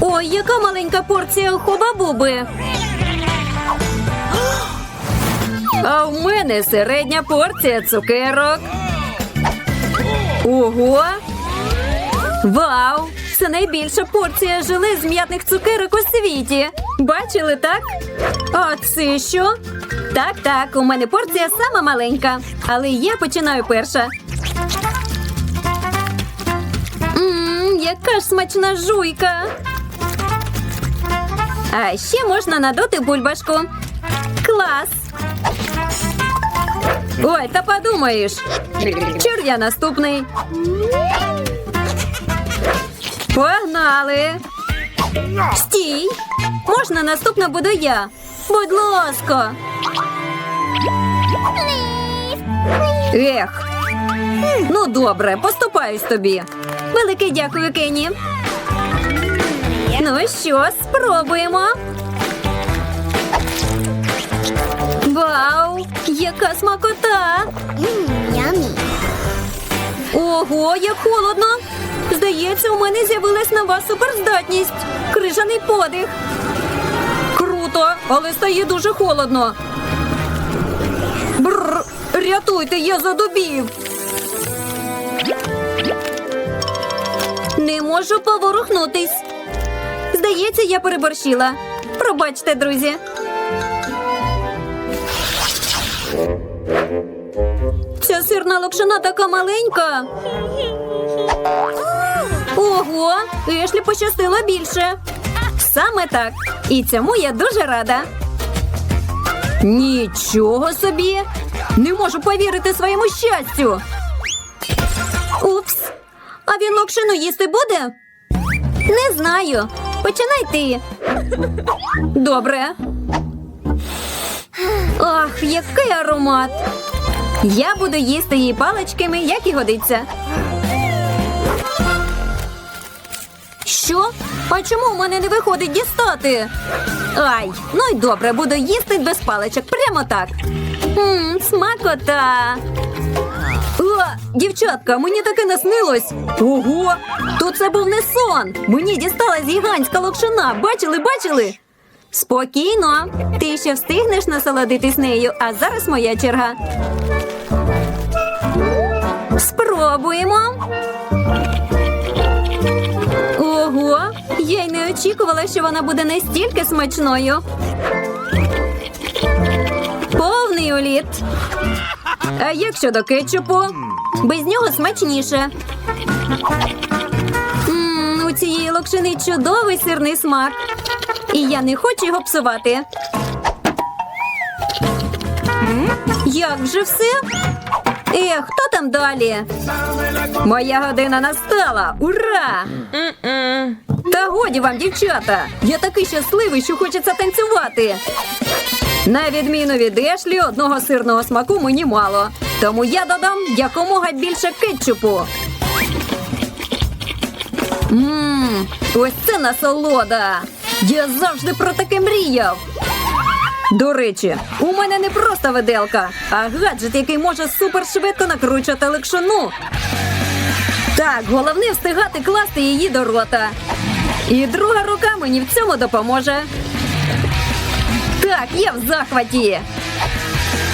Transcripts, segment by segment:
Ой, яка маленька порція хоба-буби. А в мене середня порція цукерок. Ого! Вау! Це найбільша порція желе з м'ятних цукерок у світі. Бачили, так? А це що? Так, так, у мене порція сама маленька, але я починаю перша. Яка ж смачна жуйка. А ще можна надути бульбашку. Клас. Ой, та подумаєш. Чур я наступний. Погнали. Стій. Можна наступна буду я. Будь ласка. Ех. Ну, добре, поступаюсь тобі. Велике дякую, Кенні. Ну що, спробуємо. Вау! Яка смакота! Ого, як холодно! Здається, у мене з'явилась нова суперздатність. Крижаний подих. Круто, але стає дуже холодно. Бррр, рятуйте, я задубів. Можу поворухнутись. Здається, я переборщила. Пробачте, друзі. Ця сирна локшина така маленька. Ого, Ешлі пощастило більше. Саме так. І цьому я дуже рада. Нічого собі. Не можу повірити своєму щастю. Упс. А він локшину їсти буде? Не знаю. Починай ти. Добре. Ах, який аромат. Я буду їсти її паличками, як і годиться. Що? А чому в мене не виходить дістати? Ай, ну й добре, буду їсти без паличок, прямо так. Мм, смакота. О, дівчатка, мені таке наснилось. Ого, то це був не сон. Мені дісталась гігантська локшина. Бачили, бачили? Спокійно, ти ще встигнеш насолодитись нею, а зараз моя черга. Спробуємо. Ого, я й не очікувала, що вона буде настільки смачною. Повний уліт. А як щодо кетчупу? Без нього смачніше. М, у цієї локшини чудовий сирний смак. І я не хочу його псувати. Як вже все? Ех, хто там далі? Моя година настала! Ура! Та годі вам, дівчата! Я такий щасливий, що хочеться танцювати. На відміну від Ешлі, одного сирного смаку мені мало. Тому я додам якомога більше кетчупу. Мм, ось це насолода. Я завжди про таке мріяв. До речі, у мене не просто виделка, а гаджет, який може супершвидко накручувати ликшину. Так, головне встигати класти її до рота. І друга рука мені в цьому допоможе. Так, я в захваті.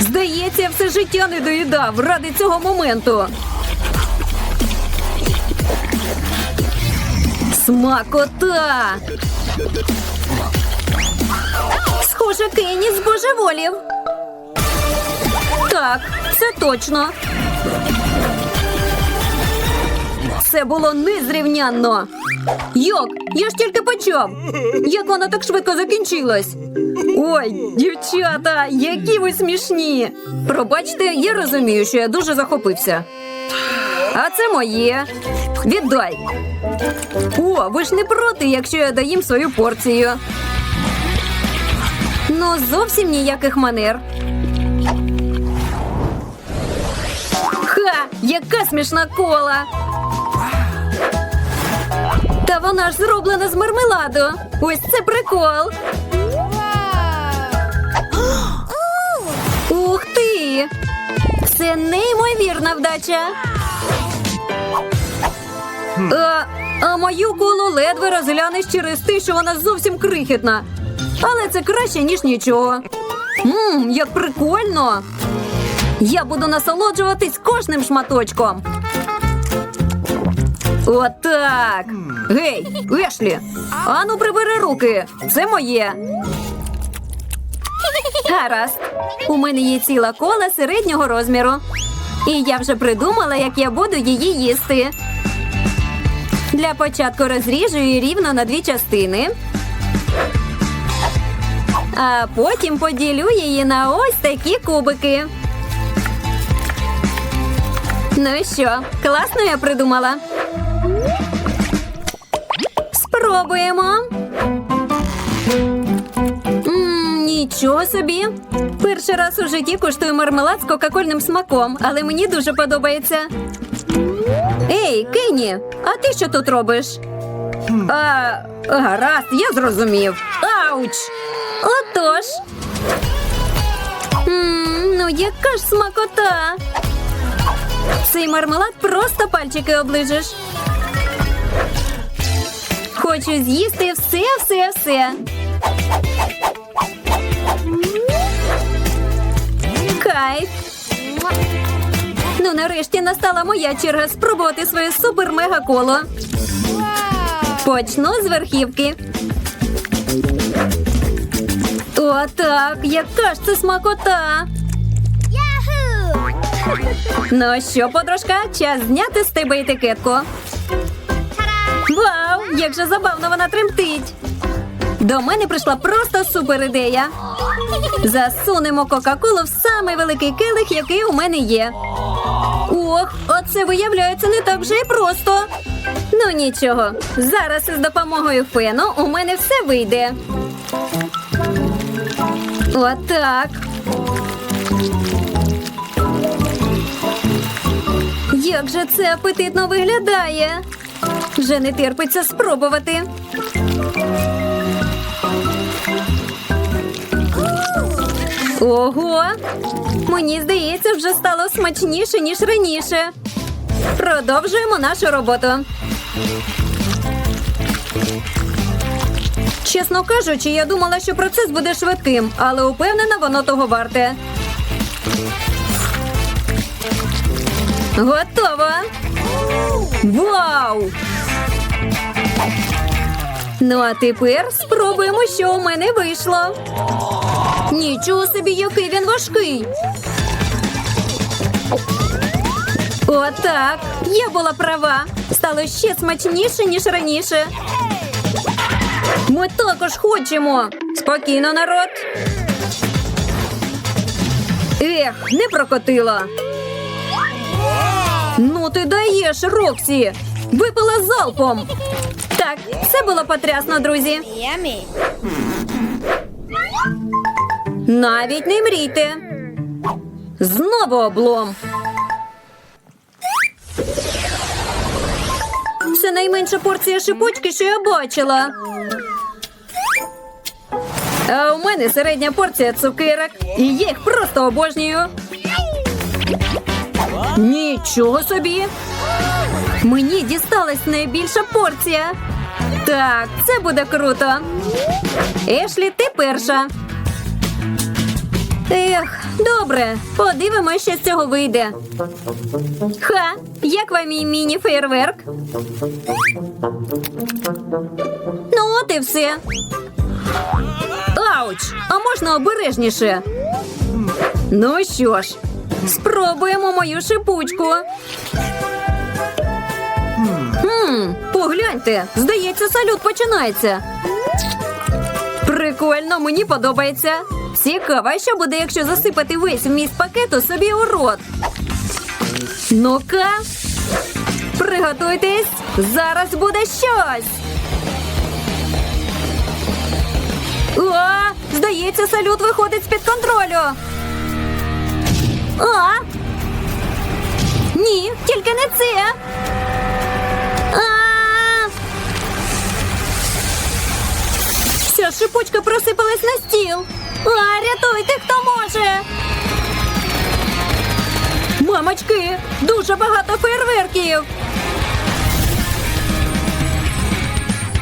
Здається, все життя не доїдав ради цього моменту. Смакота! Схоже, Кенні збожеволів. Так, це точно. Це було незрівнянно. Йок, я ж тільки почав. Як вона так швидко закінчилась? Ой, дівчата, які ви смішні. Пробачте, я розумію, що я дуже захопився. А це моє. Віддай. О, ви ж не проти, якщо я доїм свою порцію. Ну, зовсім ніяких манер. Ха, яка смішна кола. Та вона ж зроблена з мармеладу. Ось це прикол. Це неймовірна вдача. А, А мою колу ледве розглянеш через те, що вона зовсім крихітна. Але це краще, ніж нічого. Ммм, як прикольно! Я буду насолоджуватись кожним шматочком. Отак. Гей, Ешлі, ану прибери руки. Це моє. Гаразд. У мене є ціла кола середнього розміру. І я вже придумала, як я буду її їсти. Для початку розріжу її рівно на дві частини. А потім поділю її на ось такі кубики. Ну що, класно я придумала. Спробуємо. М, нічого собі. Перший раз у житті куштую мармелад з кока-кольним смаком, але мені дуже подобається. Ей, Кенні, а ти що тут робиш? А, гаразд, я зрозумів. Ауч! Отож. М, ну, яка ж смакота. Цей мармелад просто пальчики оближеш. Хочу з'їсти все, все, все. Кайф. Ну, нарешті настала моя черга спробувати своє супер-мега коло. Почну з верхівки. О, так, яка ж це смакота. Ну що, подружка, час зняти з тебе етикетку. Вау, як же забавно вона тремтить. До мене прийшла просто супер ідея. Засунемо Кока-Колу в самий великий келих, який у мене є. Ох, оце виявляється не так вже і просто. Ну нічого, зараз із допомогою фену у мене все вийде. Отак. Як же це апетитно виглядає? Вже не терпиться спробувати. Ого! Мені здається, вже стало смачніше, ніж раніше. Продовжуємо нашу роботу. Чесно кажучи, я думала, що процес буде швидким, але упевнена, воно того варте. Готово! Вау! Ну, а тепер спробуємо, що у мене вийшло. Нічого собі, який він важкий. Отак. Я була права. Стало ще смачніше, ніж раніше. Ми також хочемо. Спокійно, народ. Ех, не прокотила. Ну ти даєш, Роксі. Випила залпом. Так, це було потрясно, друзі. Навіть не мрійте. Знову облом. Це найменша порція шипучки, що я бачила. А у мене середня порція цукерок. І я їх просто обожнюю. Нічого собі. Мені дісталась найбільша порція. Так, це буде круто. Ешлі, ти перша. Ех, добре, подивимося, що з цього вийде. Ха, як вам мій міні-фейерверк? Ну, от і все. Ауч! А можна обережніше? Ну що ж, спробуємо мою шипучку. Хм, погляньте, здається, салют починається. Прикольно, мені подобається. Цікаво, що буде, якщо засипати весь вміст пакету собі у рот. Ну-ка, приготуйтесь, зараз буде щось. О, здається, салют виходить з-під контролю. А? Ні, тільки не це. А! Вся просипалась на стіл. А, рятуйте, хто може. Мамочки, дуже багато фейерверків.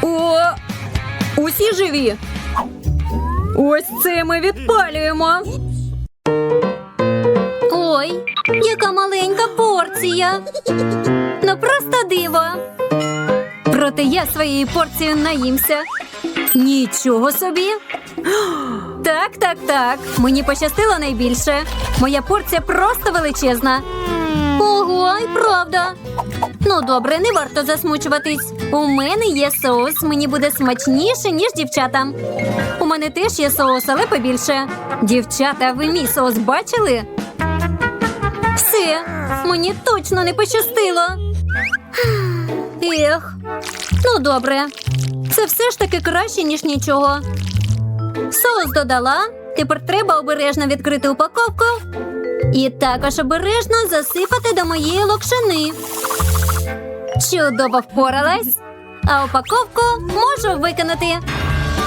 О, усі живі. Ось це ми відпалюємо. Ой, яка маленька порція. Ну просто диво. Проте я своєю порцією наїмся. Нічого собі. Так, так, так. Мені пощастило найбільше. Моя порція просто величезна. Ого, і правда. Ну добре, не варто засмучуватись. У мене є соус, мені буде смачніше, ніж дівчатам. У мене теж є соус, але побільше. Дівчата, ви мій соус бачили? Все, мені точно не пощастило. Ех, ну добре. Це все ж таки краще, ніж нічого. Соус додала. Тепер треба обережно відкрити упаковку. І також обережно засипати до моєї локшини. Чудово впоралась. А упаковку можу викинути.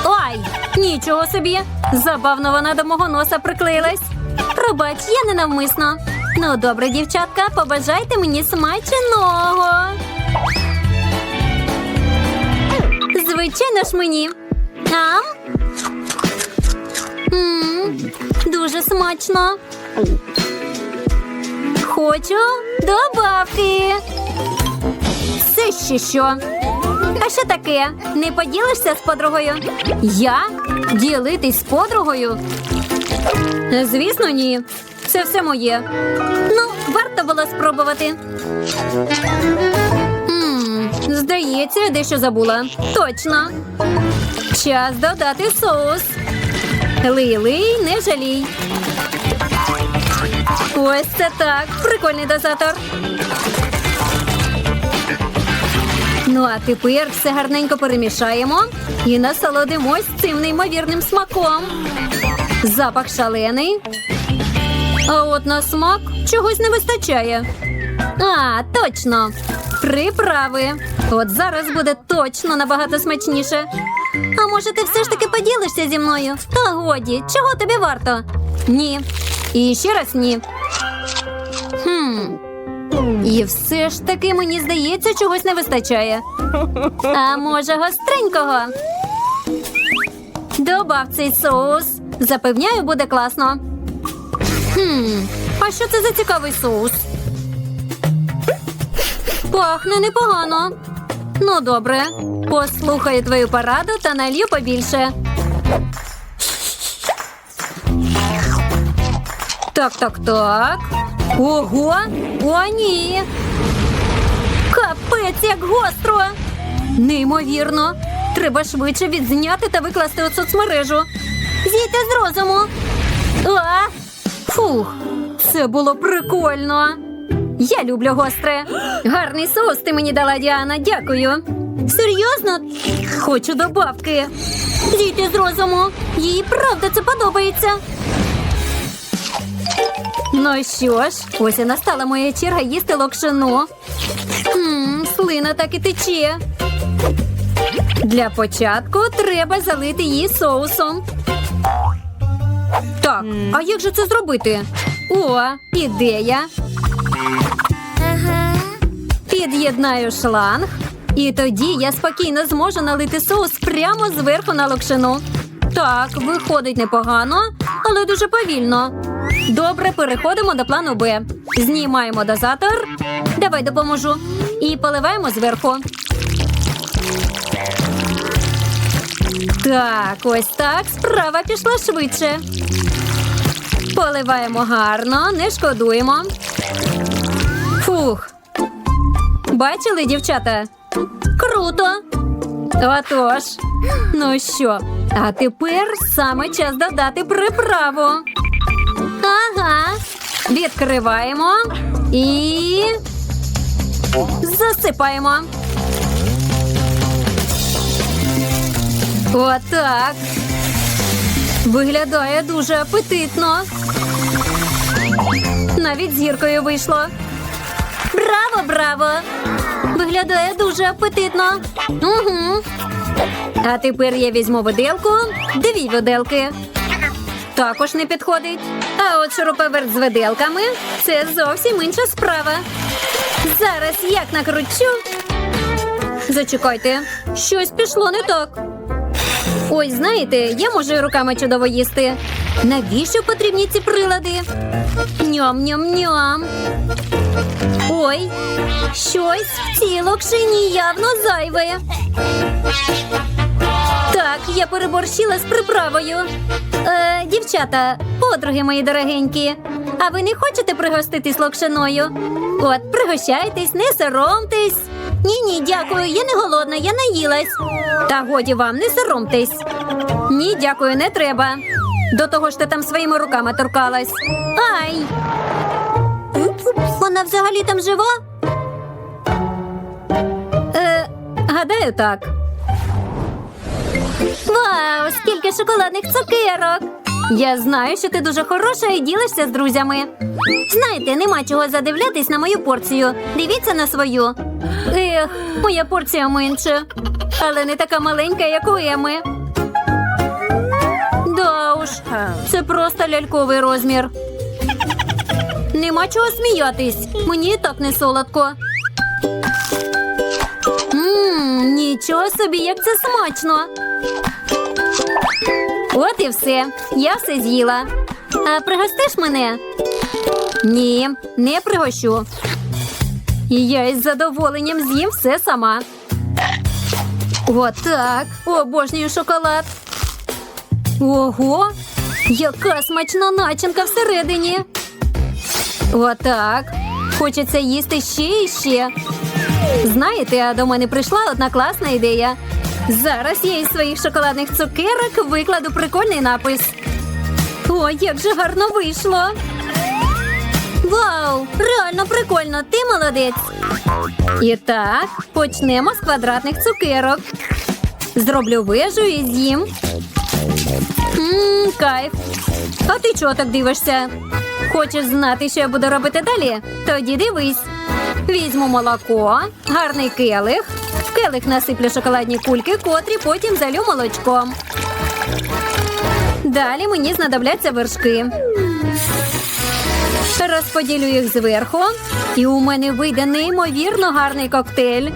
Ой, нічого собі. Забавно вона до мого носа приклеїлась. Пробач, я ненавмисно. Ну, добре, дівчатка, побажайте мені смаченого. Звичайно ж мені. Ам? М, Дуже смачно. Хочу добавки. Це ще що? А що таке? Не поділишся з подругою? Я? Ділитись з подругою? Звісно, ні. Це все моє. Ну, варто було спробувати. М, Здається, я дещо забула. Точно. Час додати соус. Лий, лий, не жалій. Ось це так. Прикольний дозатор. Ну, а тепер все гарненько перемішаємо і насолодимось цим неймовірним смаком. Запах шалений. А от на смак чогось не вистачає. А, точно. Приправи. От зараз буде точно набагато смачніше. А може, ти все ж таки поділишся зі мною? Та годі, чого тобі варто? Ні. І ще раз ні. Хм. І все ж таки мені здається, чогось не вистачає. А може, гостренького? Добав цей соус. Запевняю, буде класно. Хм, а що це за цікавий соус? Пахне непогано. Ну, добре. Послухаю твою пораду та налью побільше. Так, так, так. Ого! О, ні! Капець, як гостро! Неймовірно! Треба швидше відзняти та викласти у соцмережу. Зійте з розуму. А! Фух, це було прикольно. Я люблю гостре. Гарний соус ти мені дала, Діана. Дякую. Серйозно? Хочу добавки. Зійте з розуму. Їй правда це подобається. Ну що ж, ось і настала моя черга їсти локшину. Ммм, слина так і тече. Для початку треба залити її соусом. Так, а як же це зробити? О, ідея. Під'єднаю шланг, і тоді я спокійно зможу налити соус прямо зверху на локшину. Так, виходить непогано, але дуже повільно. Добре, переходимо до плану Б. Знімаємо дозатор. Давай допоможу. І поливаємо зверху. Так, ось так. Справа пішла швидше. Поливаємо гарно, не шкодуємо. Фух. Бачили, дівчата? Круто. Отож. Ну що, а тепер саме час додати приправу. Ага. Відкриваємо і засипаємо. Отак. Виглядає дуже апетитно. Навіть зіркою вийшло. Браво, браво! Виглядає дуже апетитно. Угу. А тепер я візьму виделку, дві виделки. Також не підходить. А от шуруповерт з виделками це зовсім інша справа. Зараз як накручу. Зачекайте, щось пішло не так. Ой, знаєте, я можу руками чудово їсти. Навіщо потрібні ці прилади? Ням-ням-ням. Ой, щось в цій локшині явно зайве. Так, я переборщила з приправою. Е, дівчата, подруги мої дорогенькі. А ви не хочете пригоститись локшиною? От, пригощайтесь, не соромтесь. Ні, ні, дякую, я не голодна, я наїлась. Та годі вам, не соромтесь. Ні, дякую, не треба. До того ж ти там своїми руками торкалась. Ай! Вона взагалі там жива? Е, гадаю, так. Вау, скільки шоколадних цукерок! Я знаю, що ти дуже хороша і ділишся з друзями. Знаєте, нема чого задивлятись на мою порцію. Дивіться на свою. Ех, моя порція менше, але не така маленька, як у Еми. Да уж, це просто ляльковий розмір. Нема чого сміятись. Мені так не солодко. Ммм, нічого собі, як це смачно. От і все. Я все з'їла. А пригостиш мене? Ні, не пригощу. І я із задоволенням з'їм все сама. Отак. Обожнюю шоколад. Ого! Яка смачна начинка всередині. Отак. Хочеться їсти ще і ще. Знаєте, а до мене прийшла одна класна ідея. Зараз я із своїх шоколадних цукерок викладу прикольний напис. Ой, як же гарно вийшло. Вау! Реально прикольно, ти молодець. І так, почнемо з квадратних цукерок. Зроблю вежу і з'їм. Ммм, кайф. А ти чого так дивишся? Хочеш знати, що я буду робити далі? Тоді дивись. Візьму молоко, гарний келих. В келих насиплю шоколадні кульки, котрі потім залю молочком. Далі мені знадобляться вершки. Розподілю їх зверху, і у мене вийде неймовірно гарний коктейль.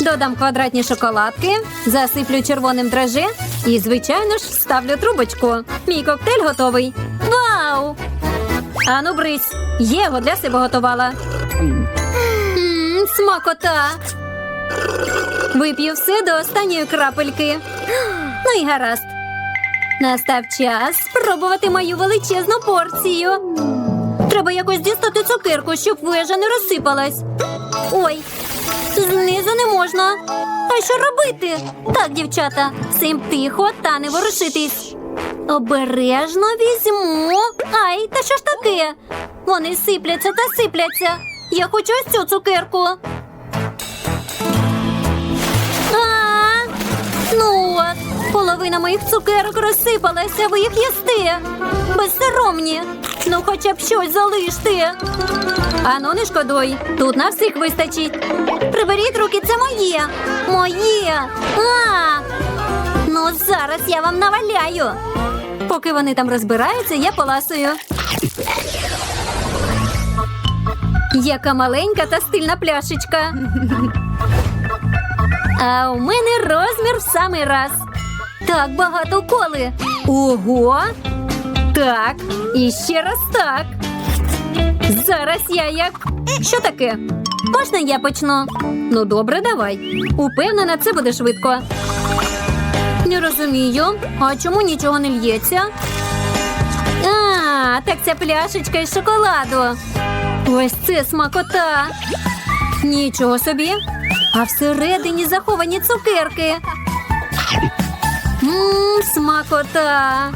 Додам квадратні шоколадки, засиплю червоним драже і, звичайно ж, вставлю трубочку. Мій коктейль готовий. Вау! Ану, брись, я його для себе готувала. Ммм, смакота. Вип'ю все до останньої крапельки. Ну і гаразд. Настав час спробувати мою величезну порцію. Треба якось дістати цукерку, щоб вежа не розсипалась. Ой, знизу не можна. А що робити? Так, дівчата, цим тихо та не ворушитись. Обережно візьму. Ай, та що ж таке? Вони сипляться та сипляться. Я хочу ось цю цукерку. А, ну половина моїх цукерок розсипалася, ви їх їсте. Безсоромні. Ну, хоча б щось залиште. Ану, не шкодуй. Тут на всіх вистачить. Приберіть руки, це моє. Моє. А! Ну, зараз я вам наваляю. Поки вони там розбираються, я поласую. Яка маленька та стильна пляшечка. А у мене розмір в самий раз. Так багато коли. Ого! Так, і ще раз так. Зараз я як. Що таке? Можна я почну? Ну, добре, давай. Упевнена, це буде швидко. Не розумію. А чому нічого не л'ється? А, так це пляшечка із шоколаду. Ось це смакота. Нічого собі. А всередині заховані цукерки. Ммм, смакота.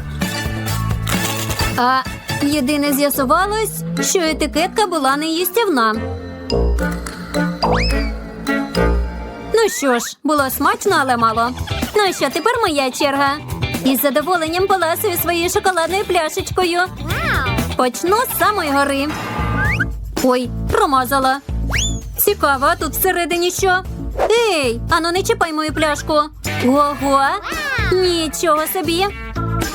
А єдине з'ясувалось, що етикетка була неїстівна. Ну що ж, було смачно, але мало. Ну що, тепер моя черга. Із задоволенням поласую своєю шоколадною пляшечкою. Почну з самої гори. Ой, промазала. Цікаво, а тут всередині що? Ей, ану не чіпай мою пляшку. Ого, нічого собі.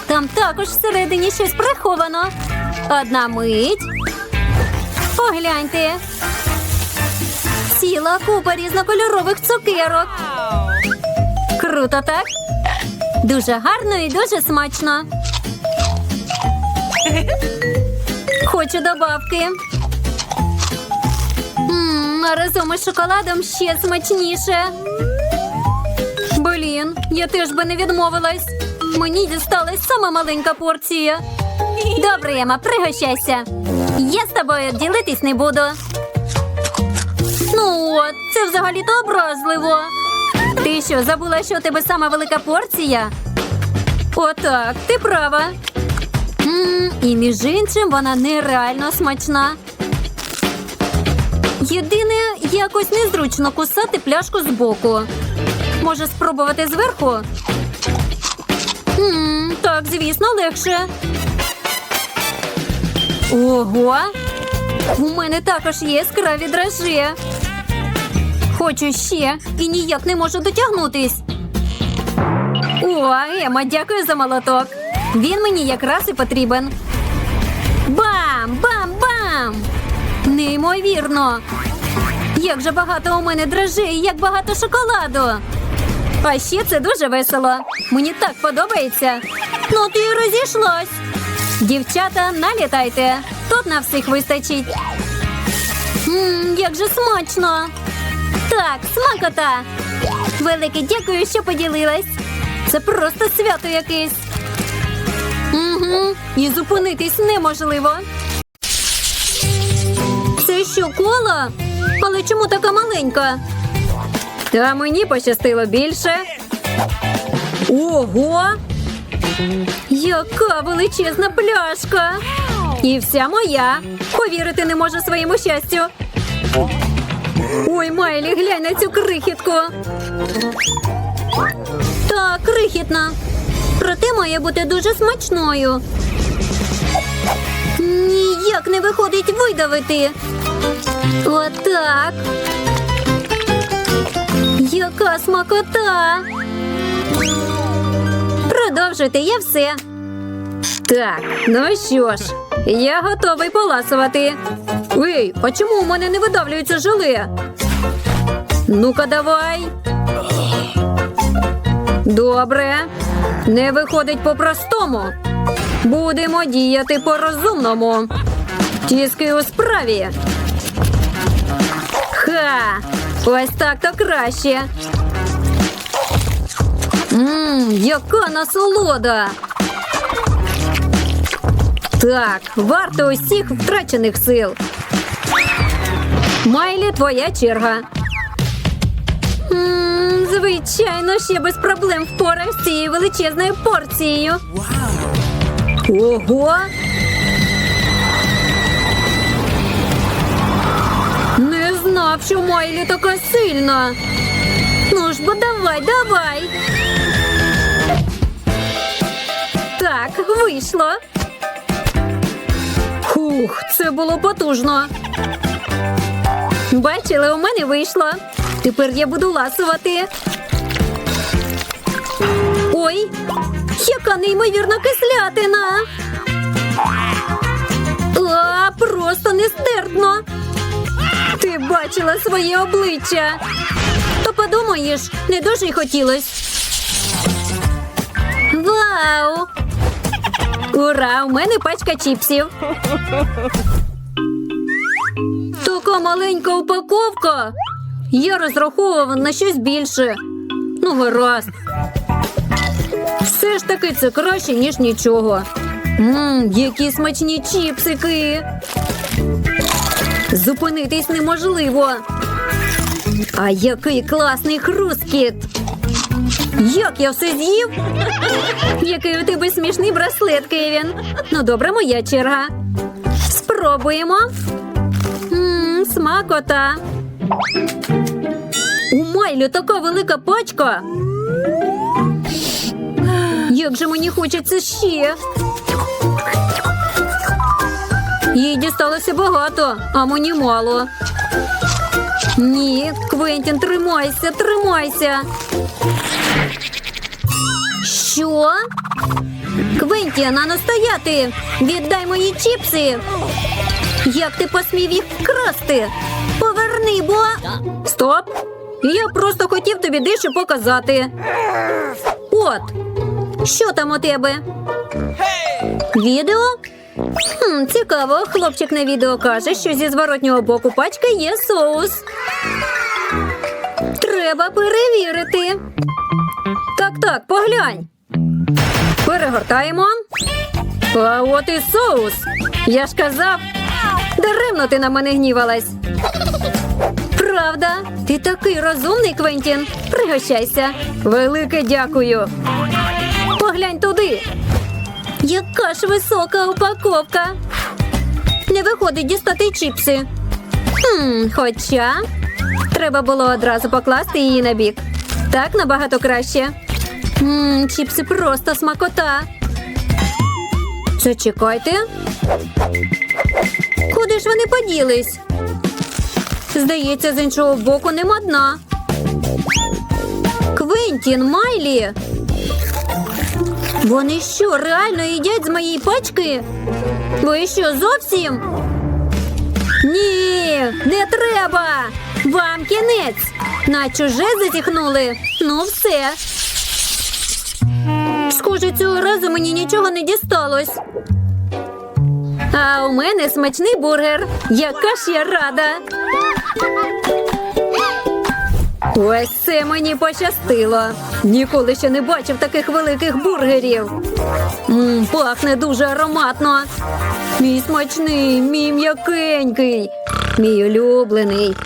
Там також всередині щось приховано. Одна мить. Погляньте. Ціла купа різнокольорових цукерок. Круто, так? Дуже гарно і дуже смачно. Хочу добавки. Мм, а разом із шоколадом ще смачніше. Блін, я теж би не відмовилась. Мені дісталась сама маленька порція. Добре, Ема, пригощайся. Я з тобою ділитись не буду. Ну це взагалі-то образливо. Ти що, забула, що у тебе сама велика порція? Отак, ти права. м і між іншим вона нереально смачна. Єдине, якось незручно кусати пляшку збоку. Може спробувати зверху? М так, звісно, легше. Ого! У мене також є яскраві дрожжі. Хочу ще і ніяк не можу дотягнутись. О, Ема, дякую за молоток. Він мені якраз і потрібен. Бам! Бам! Бам! Неймовірно! Як же багато у мене дрожжей, як багато шоколаду. А ще це дуже весело. Мені так подобається. Ну ти і розійшлась. Дівчата, налітайте. Тут на всіх вистачить. Мм, як же смачно. Так, смакота. Велике дякую, що поділилась. Це просто свято якесь. Угу, І зупинитись неможливо. Це що, кола? Але чому така маленька? Та мені пощастило більше. Ого! Яка величезна пляшка! І вся моя. Повірити не можу своєму щастю. Ой, Майлі, глянь на цю крихітку. Так, крихітна. Проте має бути дуже смачною. Ніяк не виходить видавити. Отак. Яка смакота. Продовжуйте, я все. Так, ну що ж, я готовий поласувати. Ей, а чому у мене не видавлюється желе? Ну-ка, давай. Добре. Не виходить по-простому. Будемо діяти по-розумному. Тіски у справі. Ха! Ось так то краще. Мм, яка насолода. Так, варто усіх втрачених сил. Майлі, твоя черга. М, звичайно, ще без проблем впораюсь з цією величезною порцією. Ого! Знав, що Майлі така сильна. Ну ж бо давай, давай. Так, вийшло. Хух, це було потужно. Бачили, у мене вийшло. Тепер я буду ласувати. Ой, яка неймовірна кислятина. А, просто нестерпно. Ти бачила своє обличчя. То подумаєш, не дуже й хотілось. Вау! Ура! У мене пачка чіпсів. Така маленька упаковка. Я розраховував на щось більше. Ну, гаразд. Все ж таки це краще, ніж нічого. Мм, які смачні чіпсики. Зупинитись неможливо. А який класний хрускіт! Як я все з'їв? Який у тебе смішний браслет, Кевін. Ну, добре, моя черга. Спробуємо. Ммм, смакота. У Майлі така велика пачка. Як же мені хочеться ще. Їй дісталося багато, а мені мало. Ні, Квентін, тримайся, тримайся. Що? Квентін, а ну стояти! Віддай мої чіпси! Як ти посмів їх вкрасти? Поверни, бо. Стоп! Я просто хотів тобі дещо показати. От, Що там у тебе? Відео? Хм, цікаво, хлопчик на відео каже, що зі зворотнього боку пачки є соус. Треба перевірити. Так, так, поглянь. Перегортаємо. А от і соус. Я ж казав, даремно ти на мене гнівалась. Правда, ти такий розумний, Квентін. Пригощайся. Велике дякую. Поглянь туди. Яка ж висока упаковка. Не виходить дістати чіпси. Хм, хоча треба було одразу покласти її на бік. Так набагато краще. Мм, чіпси просто смакота. Зачекайте. Куди ж вони поділись? Здається, з іншого боку нема дна. Квентін, Майлі. Вони що, реально їдять з моєї пачки? Ви що, зовсім? Ні, не треба. Вам кінець. На чуже затіхнули. Ну, все. Схоже, цього разу мені нічого не дісталось. А у мене смачний бургер. Яка ж я рада. Ось це мені пощастило. Ніколи ще не бачив таких великих бургерів. М, пахне дуже ароматно. Мій смачний, мій м'якенький, мій улюблений.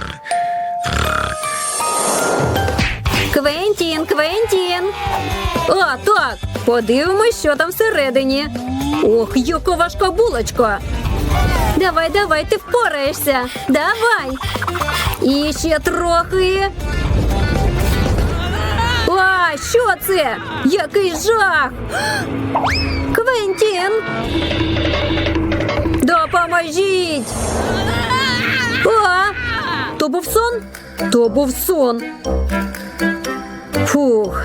Квентін, Квентін. А, так. Подивимось, що там всередині. Ох, яка важка булочка. Давай, давай, ти впораєшся. Давай. І ще трохи. А, що це? Який жах! Квентін! Допоможіть! А, то був сон? То був сон. Фух.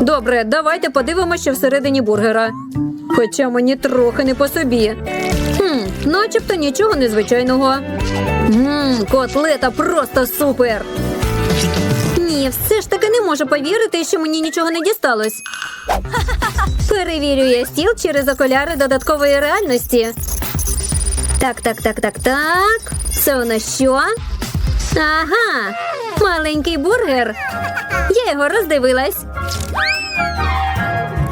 Добре, давайте подивимося, всередині бургера. Хоча мені трохи не по собі. Хм, начебто нічого незвичайного. Ммм, котлета просто супер. Ні, все ж таки можу повірити, що мені нічого не дісталось. Перевірює стіл через окуляри додаткової реальності. Так, так, так, так, так. Це у нас що? Ага, маленький бургер. Я його роздивилась.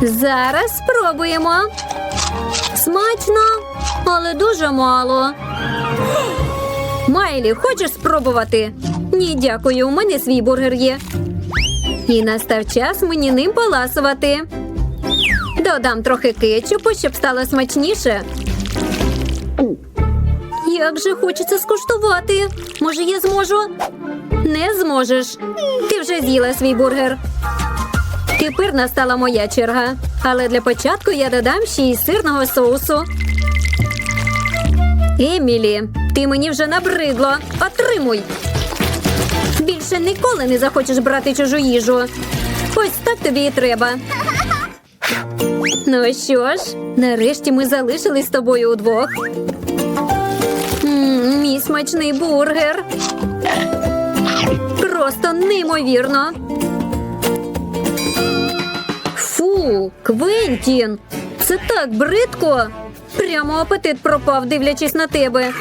Зараз спробуємо. Смачно, але дуже мало. Майлі, хочеш спробувати? Ні, дякую, у мене свій бургер є. І настав час мені ним поласувати. Додам трохи кетчупу, щоб стало смачніше. Як же хочеться скуштувати. Може, я зможу? Не зможеш. Ти вже з'їла свій бургер. Тепер настала моя черга. Але для початку я додам ще й сирного соусу. Емілі, ти мені вже набридло. Отримуй. Більше ніколи не захочеш брати чужу їжу. Ось так тобі і треба. Ну що ж, нарешті ми залишились з тобою удвох. Мій смачний бургер. Просто неймовірно. Фу, Квентін, це так бридко. Прямо апетит пропав, дивлячись на тебе.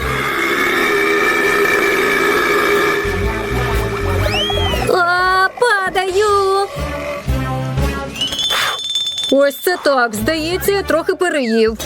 А, падаю. Ось це так. Здається, я трохи переїв.